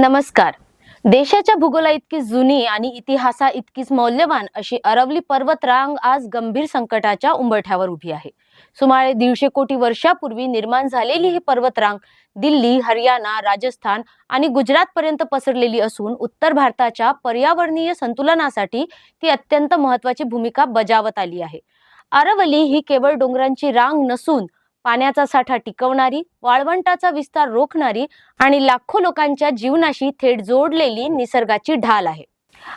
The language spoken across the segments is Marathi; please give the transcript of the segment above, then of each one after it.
नमस्कार. देशाच्या भूगोला इतकी जुनी आणि इतिहासा इतकीच मौल्यवान अशी अरवली पर्वतरांग आज गंभीर संकटाच्या उंबरठ्यावर उभी आहे. सुमारे दीडशे कोटी वर्षापूर्वी निर्माण झालेली ही पर्वतरांग दिल्ली हरियाणा राजस्थान आणि गुजरात पर्यंत पसरलेली असून उत्तर भारताच्या पर्यावरणीय संतुलनासाठी ती अत्यंत महत्वाची भूमिका बजावत आली आहे. अरवली ही केवळ डोंगरांची रांग नसून पाण्याचा साठा टिकवणारी वाळवंटाचा विस्तार रोखणारी आणि लाखो लोकांच्या जीवनाशी थेट जोडलेली निसर्गाची ढाल आहे.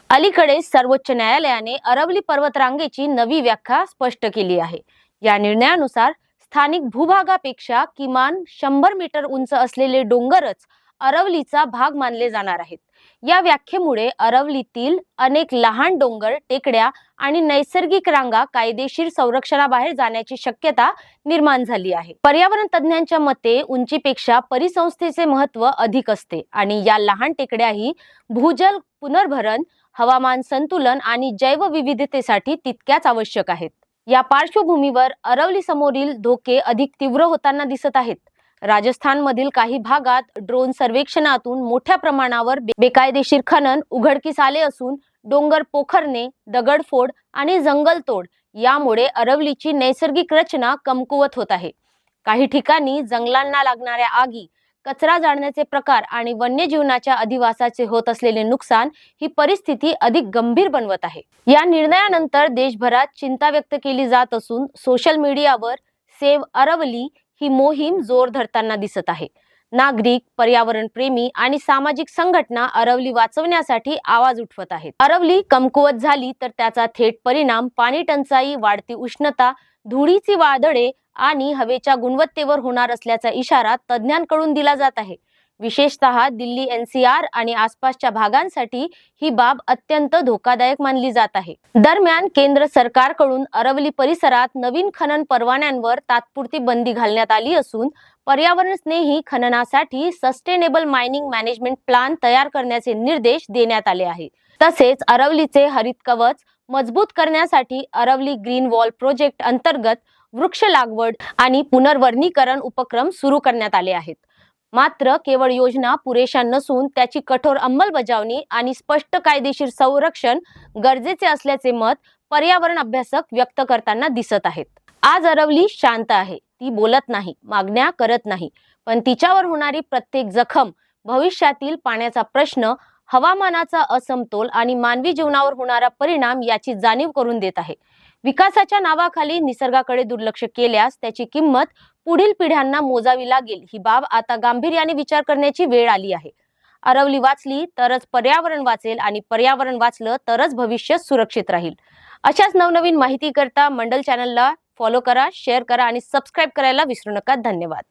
अलीकडे सर्वोच्च न्यायालयाने अरवली पर्वतरांगेची नवी व्याख्या स्पष्ट केली आहे. या निर्णयानुसार स्थानिक भूभागापेक्षा किमान शंभर मीटर उंच असलेले डोंगरच अरवलीचा भाग मानले जाणार आहेत. या व्याख्येमुळे अरवलीतील अनेक लहान डोंगर टेकड्या आणि नैसर्गिक रांगा कायदेशीर संरक्षणाबाहेर जाण्याची शक्यता निर्माण झाली आहे. पर्यावरण तज्ज्ञांच्या मते उंचीपेक्षा परिसंस्थेचे महत्त्व अधिक असते आणि या लहान टेकड्याही भूजल पुनर्भरण हवामान संतुलन आणि जैवविविधतेसाठी तितक्याच आवश्यक आहेत. या पार्श्वभूमीवर अरवली समोरील धोके अधिक तीव्र होताना दिसत आहेत. राजस्थानमधील काही भागात ड्रोन सर्वेक्षणातून मोठ्या प्रमाणावर बेकायदेशीर खनन उघडकीस आले असून डोंगर पोखरणे दगडफोड आणि जंगलतोड यामुळे अरवलीची नैसर्गिक रचना कमकुवत होत आहे. काही ठिकाणी जंगलांना लागणाऱ्या आगी कचरा जाळण्याचे प्रकार आणि वन्यजीवनाच्या अधिवासाचे होत असलेले नुकसान ही परिस्थिती अधिक गंभीर बनवत आहे. या निर्णयानंतर देशभरात चिंता व्यक्त केली जात असून सोशल मीडियावर सेव्ह अरवली ही मोहीम जोर धरताना दिसत आहे. नागरिक पर्यावरण प्रेमी आणि सामाजिक संघटना अरवली वाचवण्यासाठी आवाज उठवत आहेत. अरवली कमकुवत झाली तर त्याचा थेट परिणाम पाणी टंचाई वाढती उष्णता धुळीची वादळे आणि हवेच्या गुणवत्तेवर होणार असल्याचा इशारा तज्ज्ञांकडून दिला जात आहे. विशेषतः दिल्ली एनसीआर आणि आसपासच्या भागांसाठी ही बाब अत्यंत धोकादायक मानली जात आहे. दरम्यान केंद्र सरकारकडून अरवली परिसरात नवीन खनन परवान्यांवर तात्पुरती बंदी घालण्यात आली असून पर्यावरण स्नेही खननासाठी सस्टेनेबल मायनिंग मॅनेजमेंट प्लान तयार करण्याचे निर्देश देण्यात आले आहेत. तसेच अरवलीचे हरित कवच मजबूत करण्यासाठी अरवली ग्रीन वॉल प्रोजेक्ट अंतर्गत वृक्ष लागवड आणि पुनर्वर्णीकरण उपक्रम सुरू करण्यात आले आहेत. मात्र केवळ योजना पुरेशा नसून त्याची कठोर अंमलबजावणी आणि स्पष्ट कायदेशीर संरक्षण गरजेचे असल्याचे मत पर्यावरण अभ्यासक व्यक्त करताना दिसत आहेत. आज अरवली शांत आहे. ती बोलत नाही मागण्या करत नाही. पण तिच्यावर होणारी प्रत्येक जखम भविष्यातील पाण्याचा प्रश्न हवामानाचा असमतोल आणि मानवी जीवनावर होणारा परिणाम याची जाणीव करून देत आहे. विकासाच्या नावाखाली निसर्गाकडे दुर्लक्ष केल्यास त्याची किंमत पुढील पिढ्यांना मोजावी लागेल ही बाब आता गांभीर्याने विचार करण्याची वेळ आली आहे. अरवली वाचली तरच पर्यावरण वाचेल आणि पर्यावरण वाचलं तरच भविष्य सुरक्षित राहील. अशाच नवनवीन माहिती करता मंडल चॅनलला फॉलो करा शेअर करा आणि सबस्क्राईब करायला विसरू नका. धन्यवाद.